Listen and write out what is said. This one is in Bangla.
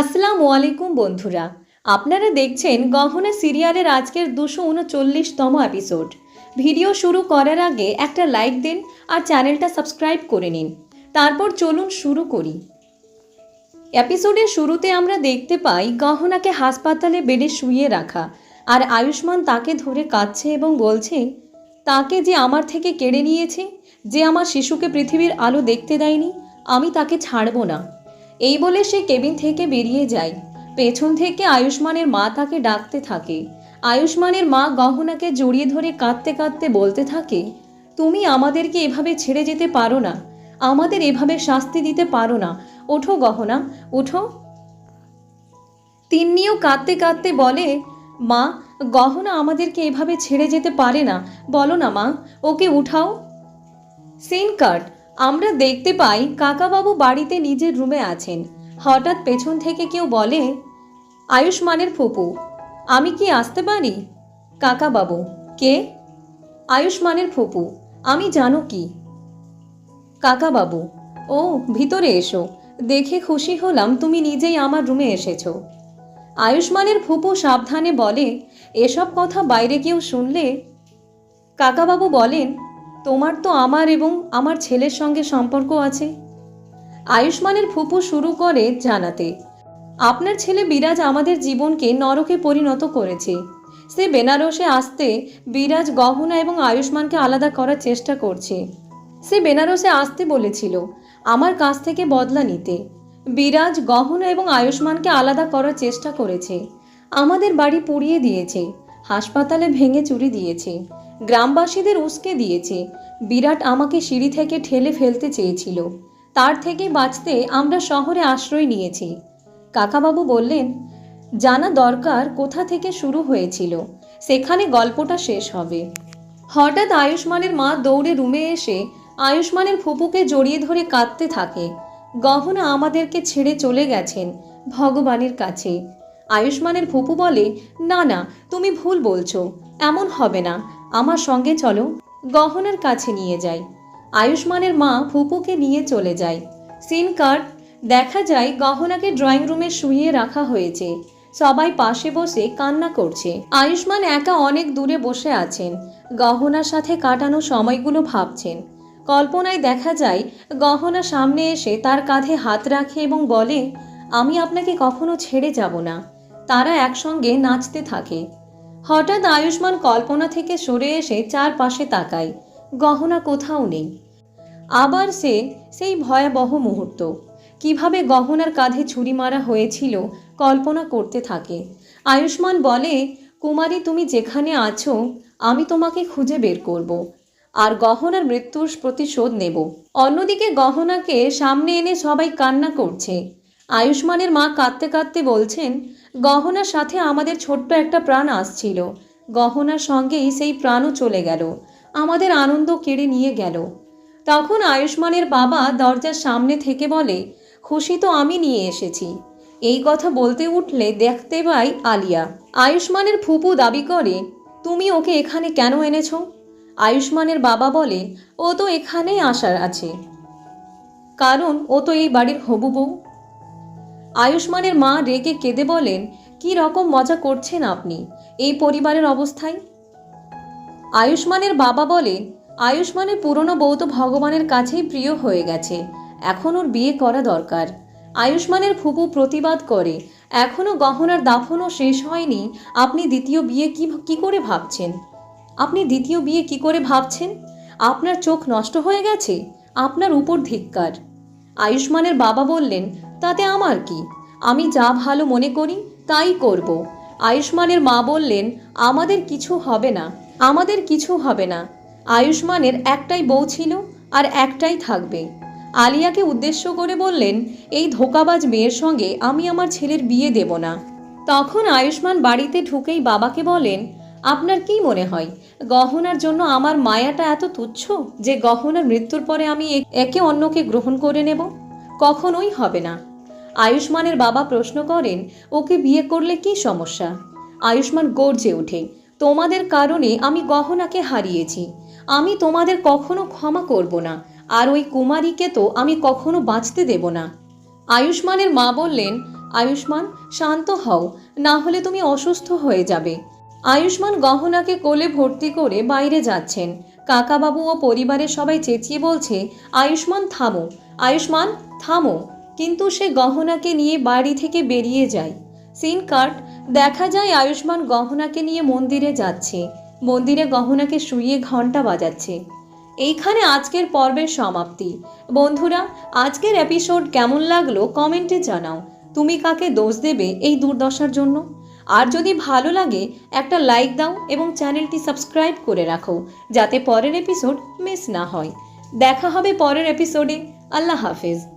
আসসালামু আলাইকুম বন্ধুরা। আপনারা দেখছেন গহনা সিরিয়ালের আজকের দুশো উনচল্লিশতম এপিসোড ভিডিও শুরু করার আগে একটা লাইক দিন আর চ্যানেলটা সাবস্ক্রাইব করে নিন। তারপর চলুন শুরু করি। এপিসোডের শুরুতে আমরা দেখতে পাই গহনাকে হাসপাতালে বেডে শুয়ে রাখা আর আয়ুষ্মান তাকে ধরে কাঁদছে এবং বলছে, তাকে যে আমার থেকে কেড়ে নিয়েছে, যে আমার শিশুকে পৃথিবীর আলো দেখতে দেয়নি, আমি তাকে ছাড়বো না। এই বলে সে কেবিন থেকে বেরিয়ে যায়। পেছন থেকে আয়ুষ্মানের মা তাকে ডাকতে থাকে। আয়ুষ্মানের মা গহনাকে জড়িয়ে ধরে কাঁদতে কাঁদতে বলতে থাকে, তুমি আমাদেরকে এভাবে ছেড়ে যেতে পারো না। আমাদের এভাবে শাস্তি দিতে পারো না। ওঠো গহনা, ওঠো। তিন্নিও কাঁদতে কাঁদতে বলে, মা, গহনা আমাদেরকে এভাবে ছেড়ে যেতে পারে না। বলো না মা, ওকে উঠাও। Scene cut. আমরা দেখতে পাই কাকাবাবু বাড়িতে নিজের রুমে আছেন। হঠাৎ পেছন থেকে কেউ বলে, আয়ুষ্মানের ফুপু, আমি কি আসতে পারি? কাকাবাবু, কে? আয়ুষ্মানের ফুপু, আমি জানো কি? কাকাবাবু, ও, ভিতরে এসো, দেখে খুশি হলাম তুমি নিজেই আমার রুমে এসেছ। আয়ুষ্মানের ফুপু সাবধানে বলে, এসব কথা বাইরে কেউ শুনলে? কাকাবাবু বলেন তোমার তো আমার এবং আমার ছেলের সঙ্গে সম্পর্ক আছে। আয়ুষ্মানের ফুপু শুরু করে জানাতে, আপনার ছেলে বিরাজ আমাদের জীবনকে নরকে পরিণত করেছে। সে বেনারসে আসতে বিরাজ, গহনা এবং আয়ুষ্মানকে আলাদা করার চেষ্টা করছে। সে বেনারসে আসতে বলেছিল, আমার কাছ থেকে বদলা নিতে। বিরাজ, গহনা এবং আয়ুষ্মানকে আলাদা করার চেষ্টা করেছে। আমাদের বাড়ি পুড়িয়ে দিয়েছে, হাসপাতালে ভেঙে চুরি দিয়েছে। গ্রামবাসীদের উস্কে দিয়েছে। বিরাট আমাকে সিঁড়ি থেকে ঠেলে ফেলতে চেয়েছিল। তার থেকে বাঁচতে আমরা শহরে আশ্রয় নিয়েছি। কাকাবাবু বললেন, জানা দরকার কোথা থেকে শুরু হয়েছিল। সেখানে গল্পটা শেষ হবে। হঠাৎ আয়ুষ্মানের মা দৌড়ে রুমে এসে আয়ুষ্মানের ফুপুকে জড়িয়ে ধরে কাঁদতে থাকে। গহনা আমাদেরকে ছেড়ে চলে গেছেন ভগবানের কাছে। আয়ুষ্মানের ফুপু বলে, না না, তুমি ভুল বলছো। এমন হবে না। আমার সঙ্গে চলো, গহনার কাছে নিয়ে যাই। আয়ুষ্মানের মা ফুপুকে নিয়ে চলে যায়। সিন কার্ড, দেখা যায় গহনাকে ড্রয়িং রুমে শুইয়ে রাখা হয়েছে। সবাই পাশে বসে কান্না করছে। আয়ুষ্মান একা অনেক দূরে বসে আছেন। গহনার সাথে কাটানো সময়গুলো ভাবছেন। কল্পনায় দেখা যায়, গহনা সামনে এসে তার কাঁধে হাত রাখে এবং বলে, আমি আপনাকে কখনো ছেড়ে যাব না। তারা একসঙ্গে নাচতে থাকে। হঠাৎ আয়ুষ্মান কল্পনা থেকে সরে এসে চারপাশে তাকায়। গহনা কোথাও নেই। আবার সে সেই ভয়াবহ মুহূর্ত। কীভাবে গহনার কাঁধে ছুরি মারা হয়েছিল কল্পনা করতে থাকে। আয়ুষ্মান বলে, কুমারী, তুমি যেখানে আছো, আমি তোমাকে খুঁজে বের করব। আর গহনার মৃত্যুর প্রতিশোধ নেব। অন্যদিকে গহনাকে সামনে এনে সবাই কান্না করছে। আয়ুষ্মানের মা কাঁদতে কাঁদতে বলছেন, গহনার সাথে আমাদের ছোট্ট একটা প্রাণ আসছিল। গহনার সঙ্গেই সেই প্রাণও চলে গেল। আমাদের আনন্দ কেড়ে নিয়ে গেল। তখন আয়ুষ্মানের বাবা দরজার সামনে থেকে বলে, খুশি তো আমি নিয়ে এসেছি। এই কথা বলতে উঠলে দেখতে পাই আলিয়া। আয়ুষ্মানের ফুপু দাবি করে, তুমি ওকে এখানে কেন এনেছো? আয়ুষ্মানের বাবা বলে, ও তো এখানেই আসার আছে। কারণ ও তো এই বাড়ির হবু বউ। আয়ুষ্মানের মা রেগে কেঁদে বলেন, কি রকম মজা করছেন আপনি? এই পরিবারের অবস্থায়? আয়ুষ্মানের বাবা বলে আয়ুষ্মানের পুরনো বউ তো ভগবানের কাছেই প্রিয় হয়ে গেছে। এখন ওর বিয়ে করা দরকার। আয়ুষ্মানের ফুপু প্রতিবাদ করে এখনও গহনার দাফনও শেষ হয়নি। আপনি দ্বিতীয় বিয়ে কি কি করে ভাবছেন? আপনি দ্বিতীয় বিয়ে কি করে ভাবছেন? আপনার চোখ নষ্ট হয়ে গেছে? আপনার উপর ধিক্কার। আয়ুষ্মানের বাবা বললেন তাতে আমার কি? আমি যা ভালো মনে করি, তাই করব। আয়ুষ্মানের মা বললেন, আমাদের কিছু হবে না, আমাদের কিছু হবে না। আয়ুষ্মানের একটাই বউ ছিল আর একটাই থাকবে। আলিয়াকে উদ্দেশ্য করে বললেন, এই ধোকাবাজ মেয়ের সঙ্গে আমি আমার ছেলের বিয়ে দেব না। তখন আয়ুষ্মান বাড়িতে ঢুকেই বাবাকে বলেন, আপনার কি মনে হয়? গহনার জন্য আমার মায়াটা এত তুচ্ছ যে গহনার মৃত্যুর পরে আমি একে অন্যকে গ্রহণ করে নেব? কখনোই হবে না। আয়ুষ্মানের বাবা প্রশ্ন করেন, ওকে বিয়ে করলে কি সমস্যা? আয়ুষ্মান গর্জে ওঠে, তোমাদের কারণে আমি গহনাকে হারিয়েছি। আমি তোমাদের কখনো ক্ষমা করব না, আর ওই কুমারীকে তো আমি কখনো বাঁচতে দেব না। আয়ুষ্মানের মা বললেন, আয়ুষ্মান, শান্ত হও, না হলে তুমি অসুস্থ হয়ে যাবে। আয়ুষ্মান গহনাকে কোলে ভর্তি করে বাইরে যাচ্ছেন। কাকাবাবু ও পরিবারের সবাই চেঁচিয়ে বলছে, আয়ুষ্মান, থামো। আয়ুষ্মান, থামো। কিন্তু সে গহনাকে নিয়ে বাড়ি থেকে বেরিয়ে যায়। সিন কাট দেখা যায় আয়ুষ্মান গহনাকে নিয়ে মন্দিরে যাচ্ছে। মন্দিরে গহনাকে শুয়ে ঘণ্টা বাজাচ্ছে। এইখানে আজকের পর্বের সমাপ্তি। বন্ধুরা, আজকের এপিসোড কেমন লাগল কমেন্টে জানাও। তুমি কাকে দোষ দেবে এই দুর্দশার জন্য? আর যদি ভালো লাগে, একটা লাইক দাও এবং চ্যানেলটি সাবস্ক্রাইব করে রাখো, যাতে পরের এপিসোড মিস না হয়। দেখা হবে পরের এপিসোডে আল্লাহ হাফেজ।